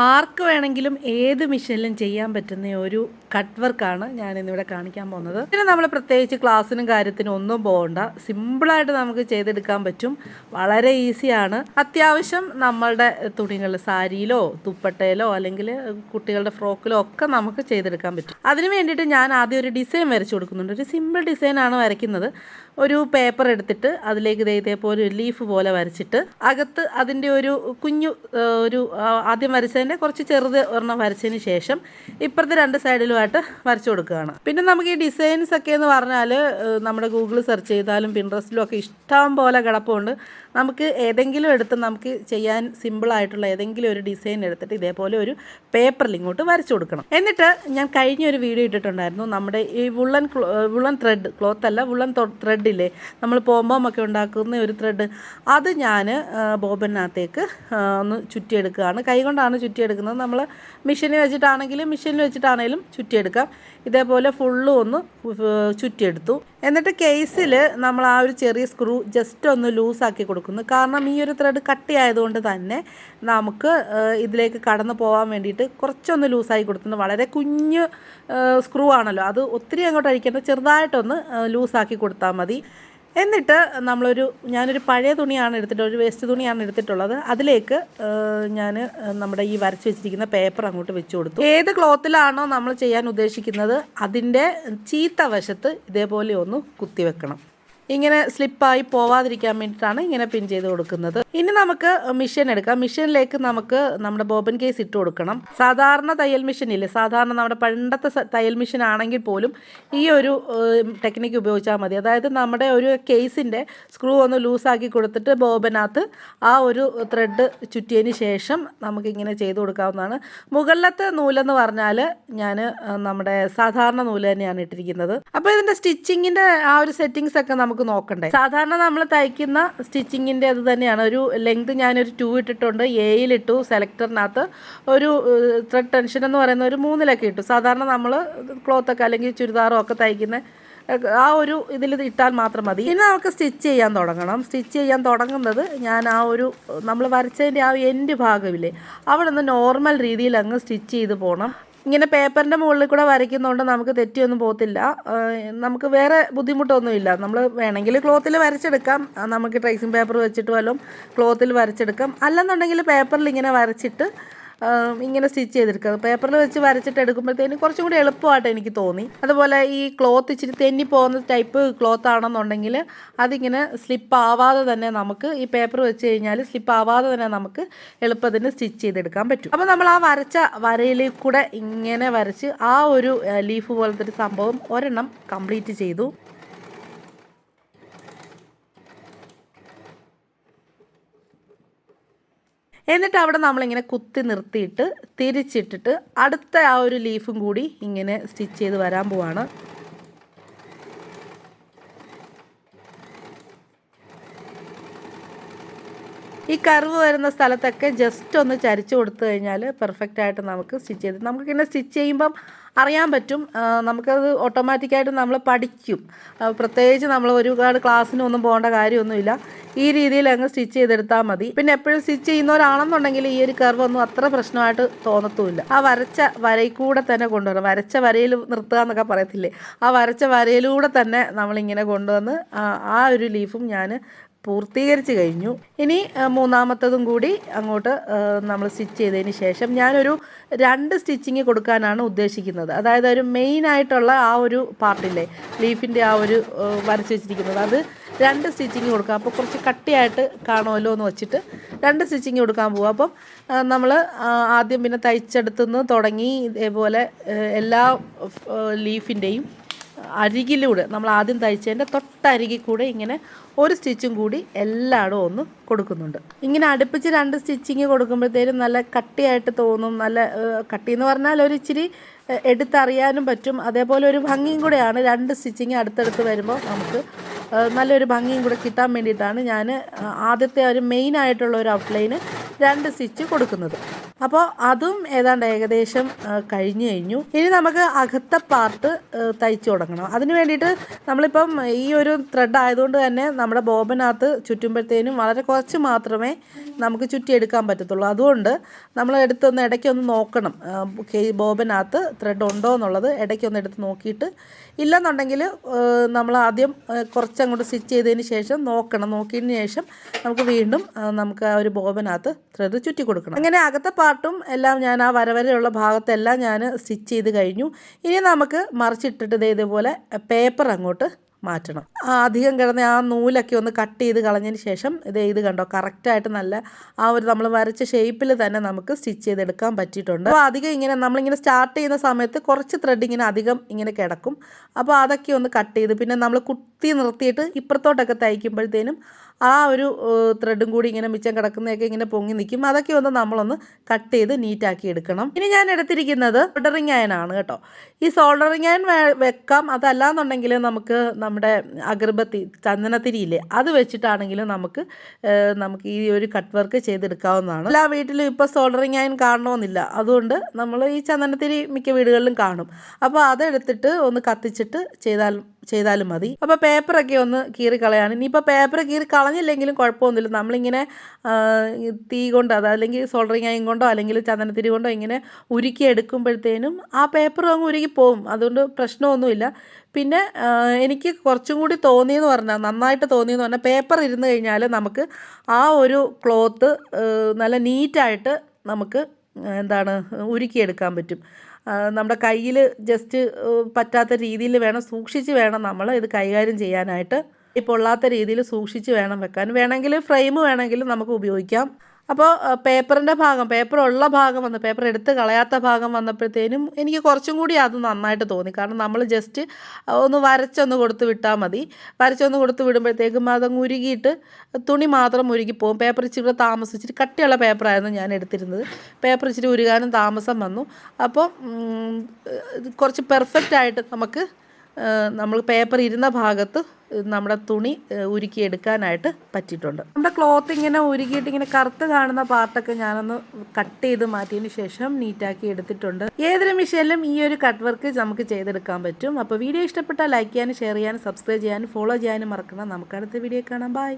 ആർക്ക് വേണമെങ്കിലും ഏത് മിഷനിലും ചെയ്യാൻ പറ്റുന്ന ഒരു കട്ട് വർക്കാണ് ഞാൻ ഇന്നിവിടെ കാണിക്കാൻ പോകുന്നത്. പിന്നെ നമ്മൾ പ്രത്യേകിച്ച് ക്ലാസ്സിനും കാര്യത്തിനും ഒന്നും പോകണ്ട. സിമ്പിളായിട്ട് നമുക്ക് ചെയ്തെടുക്കാൻ പറ്റും. വളരെ ഈസിയാണ്. അത്യാവശ്യം നമ്മളുടെ തുണികൾ സാരിയിലോ തുപ്പട്ടയിലോ അല്ലെങ്കിൽ കുട്ടികളുടെ ഫ്രോക്കിലോ ഒക്കെ നമുക്ക് ചെയ്തെടുക്കാൻ പറ്റും. അതിന് വേണ്ടിയിട്ട് ഞാൻ ആദ്യം ഒരു ഡിസൈൻ വരച്ചു കൊടുക്കുന്നുണ്ട്. ഒരു സിമ്പിൾ ഡിസൈനാണ് വരയ്ക്കുന്നത്. ഒരു പേപ്പർ എടുത്തിട്ട് അതിലേക്ക് ഇതേപോലെ ഒരു ലീഫ് പോലെ വരച്ചിട്ട് അകത്ത് അതിന്റെ ഒരു കുഞ്ഞു ഒരു ആദ്യം ആദ്യം വരച്ചതിന്റെ കുറച്ച് ചെറുത് ഒരെണ്ണം വരച്ചതിന് ശേഷം ഇപ്പുറത്തെ രണ്ട് സൈഡിലുമായിട്ട് വരച്ചു കൊടുക്കുകയാണ്. പിന്നെ നമുക്ക് ഈ ഡിസൈൻസ് ഒക്കെ എന്ന് പറഞ്ഞാൽ നമ്മുടെ ഗൂഗിൾ സെർച്ച് ചെയ്താലും പിൻട്രസ്റ്റിലും ഒക്കെ ഇഷ്ടം പോലെ കിടപ്പുണ്ട്. നമുക്ക് ഏതെങ്കിലും എടുത്ത് നമുക്ക് ചെയ്യാൻ സിമ്പിളായിട്ടുള്ള ഏതെങ്കിലും ഒരു ഡിസൈൻ എടുത്തിട്ട് ഇതേപോലെ ഒരു പേപ്പറിൽ ഇങ്ങോട്ട് വരച്ചു കൊടുക്കണം. എന്നിട്ട് ഞാൻ കഴിഞ്ഞ ഒരു വീഡിയോ ഇട്ടിട്ടുണ്ടായിരുന്നു. നമ്മുടെ ഈ വുള്ളൻ വുള്ളൻ ത്രെഡ് ക്ലോത്ത് അല്ല വുള്ളൻ ത്രെഡില്ലേ നമ്മൾ പോമ്പോം ഒക്കെ ഉണ്ടാക്കുന്ന ഒരു ത്രെഡ് അത് ഞാൻ ബോബനകത്തേക്ക് ഒന്ന് ചുറ്റിയെടുക്കുകയാണ്. കൈകൊണ്ടാണ് ചുറ്റിയെടുക്കുന്നത്. നമ്മൾ മെഷീനിൽ വെച്ചിട്ടാണെങ്കിലും മെഷീനിൽ വെച്ചിട്ടാണെങ്കിലും ചുറ്റിയെടുക്കാം. ഇതേപോലെ ഫുള്ളും ഒന്ന് ചുറ്റിയെടുത്തു. എന്നിട്ട് കേസിൽ നമ്മൾ ആ ഒരു ചെറിയ സ്ക്രൂ ജസ്റ്റ് ഒന്ന് ലൂസാക്കി കൊടുക്കുന്നു. കാരണം ഈ ഒരു ത്രെഡ് കട്ടി ആയതുകൊണ്ട് തന്നെ നമുക്ക് ഇതിലേക്ക് കടന്നു പോകാൻ വേണ്ടിയിട്ട് കുറച്ചൊന്ന് ലൂസായി കൊടുക്കുന്നു വളരെ കുഞ്ഞ് സ്ക്രൂ ആണല്ലോ. അത് ഒത്തിരി അങ്ങോട്ട് അഴിക്കേണ്ട. ചെറുതായിട്ടൊന്ന് ലൂസാക്കി കൊടുത്താൽ മതി. എന്നിട്ട് നമ്മളൊരു ഞാനൊരു പഴയ തുണിയാണ് എടുത്തിട്ട് ഒരു വേസ്റ്റ് തുണിയാണ് എടുത്തിട്ടുള്ളത്. അതിലേക്ക് ഞാൻ നമ്മുടെ ഈ വരച്ച് വെച്ചിരിക്കുന്ന പേപ്പർ അങ്ങോട്ട് വെച്ച് കൊടുത്തു. ഏത് ക്ലോത്തിലാണോ നമ്മൾ ചെയ്യാൻ ഉദ്ദേശിക്കുന്നത് അതിന്റെ ചീത്ത വശത്ത് ഇതേപോലെ ഒന്ന് കുത്തി വെക്കണം. ഇങ്ങനെ സ്ലിപ്പായി പോവാതിരിക്കാൻ വേണ്ടിയിട്ടാണ് ഇങ്ങനെ പിൻ ചെയ്ത് കൊടുക്കുന്നത്. ഇനി നമുക്ക് മിഷൻ എടുക്കാം. മിഷനിലേക്ക് നമുക്ക് നമ്മുടെ ബോബൻ കേസ് ഇട്ട് കൊടുക്കണം. സാധാരണ തയ്യൽ മെഷീൻ ഇല്ലേ? സാധാരണ നമ്മുടെ പണ്ടത്തെ തയ്യൽ മിഷൻ ആണെങ്കിൽ പോലും ഈ ഒരു ടെക്നിക്ക് ഉപയോഗിച്ചാൽ മതി. അതായത് നമ്മുടെ ഒരു കേസിന്റെ സ്ക്രൂ ഒന്ന് ലൂസാക്കി കൊടുത്തിട്ട് ബോബനകത്ത് ആ ഒരു ത്രെഡ് ചുറ്റിയതിന് ശേഷം നമുക്കിങ്ങനെ ചെയ്ത് കൊടുക്കാവുന്നതാണ്. മുകളിലത്തെ നൂലെന്ന് പറഞ്ഞാൽ ഞാൻ നമ്മുടെ സാധാരണ നൂൽ തന്നെയാണ് ഇട്ടിരിക്കുന്നത്. അപ്പോൾ ഇതിന്റെ സ്റ്റിച്ചിങ്ങിന്റെ ആ ഒരു സെറ്റിങ്സ് ഒക്കെ നമുക്ക് നോക്കണ്ടേ? സാധാരണ നമ്മൾ തയ്ക്കുന്ന സ്റ്റിച്ചിങ്ങിന്റെ അത് തന്നെയാണ്. ഒരു ലെങ്ത് ഞാനൊരു ടു ഇട്ടിട്ടുണ്ട്. എയിലിട്ടു സെലക്ടറിനകത്ത് ഒരു ത്രെഡ് ടെൻഷൻ എന്ന് പറയുന്ന ഒരു മൂന്നിലൊക്കെ ഇട്ടു. സാധാരണ നമ്മൾ ക്ലോത്തൊക്കെ അല്ലെങ്കിൽ ചുരിദാറോ ഒക്കെ തയ്ക്കുന്ന ആ ഒരു ഇതിൽ ഇട്ടാൽ മാത്രം മതി. ഇനി നമുക്ക് സ്റ്റിച്ച് ചെയ്യാൻ തുടങ്ങണം. സ്റ്റിച്ച് ചെയ്യാൻ തുടങ്ങുന്നത് ഞാൻ ആ ഒരു നമ്മൾ വരച്ചതിന്റെ ആ എൻഡ് ഭാഗമില്ലേ അവിടെ നിന്ന് നോർമൽ രീതിയിൽ അങ്ങ് സ്റ്റിച്ച് ചെയ്ത് പോകണം ഇങ്ങനെ പേപ്പറിന്റെ മുകളിൽ കൂടെ വരയ്ക്കുന്നതുകൊണ്ട് നമുക്ക് തെറ്റിയൊന്നും പോകത്തില്ല. നമുക്ക് വേറെ ബുദ്ധിമുട്ടൊന്നുമില്ല. നമ്മൾ വേണമെങ്കിൽ ക്ലോത്തിൽ വരച്ചെടുക്കാം. നമുക്ക് ട്രേസിങ് പേപ്പർ വെച്ചിട്ട് വല്ലതും ക്ലോത്തിൽ വരച്ചെടുക്കാം. അല്ലെന്നുണ്ടെങ്കിൽ പേപ്പറിൽ ഇങ്ങനെ വരച്ചിട്ട് ഇങ്ങനെ സ്റ്റിച്ച് ചെയ്തെടുക്കുക പേപ്പറിൽ വെച്ച് വരച്ചിട്ട് എടുക്കുമ്പോഴത്തേനും കുറച്ചും കൂടി എളുപ്പമായിട്ട് എനിക്ക് തോന്നി. അതുപോലെ ഈ ക്ലോത്ത് ഇച്ചിരി തെന്നി പോകുന്ന ടൈപ്പ് ക്ലോത്ത് ആണെന്നുണ്ടെങ്കിൽ അതിങ്ങനെ സ്ലിപ്പ് ആവാതെ തന്നെ നമുക്ക് ഈ പേപ്പർ വെച്ച് കഴിഞ്ഞാൽ സ്ലിപ്പ് ആവാതെ തന്നെ നമുക്ക് എളുപ്പത്തിന് സ്റ്റിച്ച് ചെയ്തെടുക്കാൻ പറ്റും. അപ്പോൾ നമ്മൾ ആ വരച്ച വരയിൽ കൂടെ ഇങ്ങനെ വരച്ച് ആ ഒരു ലീഫ് പോലത്തെ ഒരു സംഭവം ഒരെണ്ണം കംപ്ലീറ്റ് ചെയ്തു. എന്നിട്ട് അവിടെ നമ്മളിങ്ങനെ കുത്തി നിർത്തിയിട്ട് തിരിച്ചിട്ടിട്ട് അടുത്ത ആ ഒരു ലീഫും കൂടി ഇങ്ങനെ സ്റ്റിച്ച് ചെയ്ത് വരാൻ പോവാണ്. ഈ കർവ് വരുന്ന സ്ഥലത്തൊക്കെ ജസ്റ്റ് ഒന്ന് ചരിച്ചു കൊടുത്തു കഴിഞ്ഞാൽ പെർഫെക്റ്റ് ആയിട്ട് നമുക്ക് സ്റ്റിച്ച് ചെയ്ത് നമുക്കിങ്ങനെ സ്റ്റിച്ച് ചെയ്യുമ്പം അറിയാൻ പറ്റും. നമുക്കത് ഓട്ടോമാറ്റിക്കായിട്ട് നമ്മൾ പഠിക്കും. പ്രത്യേകിച്ച് നമ്മൾ ഒരുപാട് ക്ലാസ്സിനൊന്നും പോകേണ്ട കാര്യമൊന്നുമില്ല. ഈ രീതിയിൽ അങ്ങ് സ്റ്റിച്ച് ചെയ്തെടുത്താൽ മതി. പിന്നെ എപ്പോഴും സ്റ്റിച്ച് ചെയ്യുന്നവരാണെന്നുണ്ടെങ്കിൽ ഈ ഒരു കർവ് ഒന്നും അത്ര പ്രശ്നമായിട്ട് തോന്നത്തുമില്ല. ആ വരച്ച വരയിൽ കൂടെ തന്നെ കൊണ്ടുവരണം. വരച്ച വരയിൽ നിർത്തുക എന്നൊക്കെ പറയത്തില്ലേ? ആ വരച്ച വരയിലൂടെ തന്നെ നമ്മളിങ്ങനെ കൊണ്ടുവന്ന് ആ ഒരു ലീഫും ഞാൻ പൂർത്തീകരിച്ച് കഴിഞ്ഞു. ഇനി മൂന്നാമത്തതും കൂടി അങ്ങോട്ട് നമ്മൾ സ്റ്റിച്ച് ചെയ്തതിന് ശേഷം ഞാനൊരു രണ്ട് സ്റ്റിച്ചിങ് കൊടുക്കാനാണ് ഉദ്ദേശിക്കുന്നത്. അതായത് ഒരു മെയിൻ ആയിട്ടുള്ള ആ ഒരു പാർട്ടില്ലേ ലീഫിന്റെ ആ ഒരു വരച്ച് വെച്ചിരിക്കുന്നത്. അത് രണ്ട് സ്റ്റിച്ചിങ് കൊടുക്കാം. അപ്പോൾ കുറച്ച് കട്ടിയായിട്ട് കാണുമല്ലോ എന്ന് വെച്ചിട്ട് രണ്ട് സ്റ്റിച്ചിങ് കൊടുക്കാൻ പോകും അപ്പം നമ്മൾ ആദ്യം പിന്നെ തയ്ച്ചെടുത്തുനിന്ന് തുടങ്ങി ഇതേപോലെ എല്ലാ ലീഫിന്റെയും അരികിലൂടെ നമ്മൾ ആദ്യം തയ്ച്ചതിന്റെ തൊട്ടരികിൽ കൂടെ ഇങ്ങനെ ഒരു സ്റ്റിച്ചും കൂടി എല്ലായിടവും ഒന്ന് കൊടുക്കുന്നുണ്ട്. ഇങ്ങനെ അടുപ്പിച്ച് രണ്ട് സ്റ്റിച്ചിങ് കൊടുക്കുമ്പോഴത്തേനും നല്ല കട്ടിയായിട്ട് തോന്നും നല്ല കട്ടി എന്ന് പറഞ്ഞാൽ ഒരു ഇച്ചിരി എടുത്തറിയാനും പറ്റും. അതേപോലെ ഒരു ഭംഗിയും കൂടെയാണ് രണ്ട് സ്റ്റിച്ചിങ് അടുത്തടുത്ത് വരുമ്പോൾ നമുക്ക് നല്ലൊരു ഭംഗിയും കൂടെ കിട്ടാൻ വേണ്ടിയിട്ടാണ് ഞാൻ ആദ്യത്തെ ഒരു മെയിൻ ആയിട്ടുള്ള ഒരു ഔട്ട്ലൈന് രണ്ട് സ്റ്റിച്ച് കൊടുക്കുന്നത്. അപ്പോൾ അതും ഏതാണ്ട് ഏകദേശം കഴിഞ്ഞു കഴിഞ്ഞു. ഇനി നമുക്ക് അകത്തെ പാർട്ട് തയ്ച്ചു തുടങ്ങണം. അതിന് വേണ്ടിയിട്ട് നമ്മളിപ്പം ഈ ഒരു ത്രെഡ് ആയതുകൊണ്ട് തന്നെ നമ്മുടെ ബോബനകത്ത് ചുറ്റുമ്പോഴത്തേനും വളരെ കുറച്ച് മാത്രമേ നമുക്ക് ചുറ്റിയെടുക്കാൻ പറ്റത്തുള്ളൂ. അതുകൊണ്ട് നമ്മൾ എടുത്തൊന്ന് ഇടയ്ക്കൊന്ന് നോക്കണം. ബോബനകത്ത് ത്രെഡ് ഉണ്ടോ എന്നുള്ളത് ഇടയ്ക്കൊന്ന് എടുത്ത് നോക്കിയിട്ട്. ഇല്ലെന്നുണ്ടെങ്കിൽ നമ്മൾ ആദ്യം കുറച്ചങ്ങോട്ട് സ്റ്റിച്ച് ചെയ്തതിന് ശേഷം നോക്കണം. നോക്കിയതിന് ശേഷം നമുക്ക് വീണ്ടും നമുക്ക് ആ ഒരു ബോബനകത്ത് ത്രെഡ് ചുറ്റി കൊടുക്കണം. അങ്ങനെ അകത്തെ എല്ലാം ഞാൻ ആ വരവരെയുള്ള ഭാഗത്തെല്ലാം ഞാൻ സ്റ്റിച്ച് ചെയ്ത് കഴിഞ്ഞു. ഇനി നമുക്ക് മറിച്ചിട്ടിട്ട് ദേ ഇതുപോലെ പേപ്പർ അങ്ങോട്ട് മാറ്റണം. അധികം കിടന്ന ആ നൂലൊക്കെ ഒന്ന് കട്ട് ചെയ്ത് കളഞ്ഞതിന് ശേഷം ഇത് ഇത് കണ്ടോ? കറക്റ്റായിട്ട് നല്ല ആ ഒരു നമ്മൾ വരച്ച ഷേപ്പിൽ തന്നെ നമുക്ക് സ്റ്റിച്ച് ചെയ്തെടുക്കാൻ പറ്റിയിട്ടുണ്ട്. അപ്പോൾ അധികം ഇങ്ങനെ നമ്മളിങ്ങനെ സ്റ്റാർട്ട് ചെയ്യുന്ന സമയത്ത് കുറച്ച് ത്രെഡ് ഇങ്ങനെ അധികം ഇങ്ങനെ കിടക്കും. അപ്പോൾ അതൊക്കെ ഒന്ന് കട്ട് ചെയ്ത് പിന്നെ നമ്മൾ കുത്തി നിർത്തിയിട്ട് ഇപ്പുറത്തോട്ടൊക്കെ തയ്ക്കുമ്പോഴത്തേനും ആ ഒരു ത്രെഡും കൂടി ഇങ്ങനെ മിച്ചം കിടക്കുന്നതൊക്കെ ഇങ്ങനെ പൊങ്ങി നിൽക്കും. അതൊക്കെ ഒന്ന് നമ്മളൊന്ന് കട്ട് ചെയ്ത് നീറ്റാക്കി എടുക്കണം. ഇനി ഞാൻ എടുത്തിരിക്കുന്നത് സോൾഡറിങ് ആണ് കേട്ടോ. ഈ സോൾഡറിങ് അയൻ വെക്കാം. അതല്ലാന്നുണ്ടെങ്കിൽ നമുക്ക് നമ്മുടെ അഗർബത്തി ചന്ദനത്തിരിയില്ലേ അത് വെച്ചിട്ടാണെങ്കിലും നമുക്ക് നമുക്ക് ഈ ഒരു കട്ട് വർക്ക് ചെയ്തെടുക്കാവുന്നതാണ്. എല്ലാ വീട്ടിലും ഇപ്പോൾ സോൾഡറിങ് അയൺ കാണണമെന്നില്ല അതുകൊണ്ട് നമ്മൾ ഈ ചന്ദനത്തിരി മിക്ക വീടുകളിലും കാണും. അപ്പോൾ അതെടുത്തിട്ട് ഒന്ന് കത്തിച്ചിട്ട് ചെയ്താൽ ചെയ്താലും മതി. അപ്പോൾ പേപ്പറൊക്കെ ഒന്ന് കീറി കളയാണ്. ഇനിയിപ്പോൾ പേപ്പർ കീറി കളഞ്ഞില്ലെങ്കിലും കുഴപ്പമൊന്നുമില്ല. നമ്മളിങ്ങനെ തീ കൊണ്ടോ അത് അല്ലെങ്കിൽ സോൾഡറിങ് അയം കൊണ്ടോ അല്ലെങ്കിൽ ചന്ദനത്തിരി കൊണ്ടോ ഇങ്ങനെ ഉരുക്കി എടുക്കുമ്പോഴത്തേനും ആ പേപ്പർ അങ്ങ് ഉരുകി പോവും. അതുകൊണ്ട് പ്രശ്നമൊന്നുമില്ല. പിന്നെ എനിക്ക് കുറച്ചും കൂടി തോന്നിയെന്ന് പറഞ്ഞാൽ നന്നായിട്ട് തോന്നിയെന്ന് പറഞ്ഞാൽ പേപ്പർ ഇരുന്ന് കഴിഞ്ഞാൽ നമുക്ക് ആ ഒരു ക്ലോത്ത് നല്ല നീറ്റായിട്ട് നമുക്ക് എന്താണ് ഉരുക്കിയെടുക്കാൻ പറ്റും. നമ്മുടെ കയ്യിൽ ജസ്റ്റ് പറ്റാത്ത രീതിയിൽ വേണം സൂക്ഷിച്ച് വേണം നമ്മൾ ഇത് കൈകാര്യം ചെയ്യാനായിട്ട്. ഈ പൊള്ളാത്ത രീതിയിൽ സൂക്ഷിച്ച് വേണം വെക്കാൻ. വേണമെങ്കിൽ ഫ്രെയിം വേണമെങ്കിലും നമുക്ക് ഉപയോഗിക്കാം. അപ്പോൾ പേപ്പറിന്റെ ഭാഗം പേപ്പറുള്ള ഭാഗം വന്ന് പേപ്പർ എടുത്ത് കളയാത്ത ഭാഗം വന്നപ്പോഴത്തേനും എനിക്ക് കുറച്ചും കൂടി അത് നന്നായിട്ട് തോന്നി. കാരണം നമ്മൾ ജസ്റ്റ് ഒന്ന് വരച്ചൊന്ന് കൊടുത്ത് വിട്ടാൽ മതി. വരച്ചൊന്ന് കൊടുത്ത് വിടുമ്പോഴത്തേക്കും അതങ്ങ് ഉരുകിയിട്ട് തുണി മാത്രം ഉരുകി പോകും. പേപ്പർ ഇച്ചിരി താമസിച്ചിട്ട് താമസം കട്ടിയുള്ള പേപ്പറായിരുന്നു ഞാൻ എടുത്തിരുന്നത്. പേപ്പർ ഇച്ചിരി ഉരുകാനും താമസം വന്നു. അപ്പോൾ കുറച്ച് പെർഫെക്റ്റ് ആയിട്ട് നമുക്ക് നമ്മൾ പേപ്പർ ഇരുന്ന ഭാഗത്ത് നമ്മുടെ തുണി ഉരുക്കിയെടുക്കാനായിട്ട് പറ്റിയിട്ടുണ്ട്. നമ്മുടെ ക്ലോത്ത് ഇങ്ങനെ ഉരുക്കിയിട്ട് ഇങ്ങനെ കറുത്ത് കാണുന്ന പാർട്ടൊക്കെ ഞാനൊന്ന് കട്ട് ചെയ്ത് മാറ്റിയതിന് ശേഷം നീറ്റാക്കി എടുത്തിട്ടുണ്ട്. ഏതൊരു മിഷീനിലും ഈ ഒരു കട്ട് വർക്ക് നമുക്ക് ചെയ്തെടുക്കാൻ പറ്റും. അപ്പോൾ വീഡിയോ ഇഷ്ടപ്പെട്ടാൽ ലൈക്ക് ചെയ്യാനും ഷെയർ ചെയ്യാനും സബ്സ്ക്രൈബ് ചെയ്യാനും ഫോളോ ചെയ്യാനും മറക്കണം നമുക്ക് അടുത്ത വീഡിയോ കാണാം. ബൈ.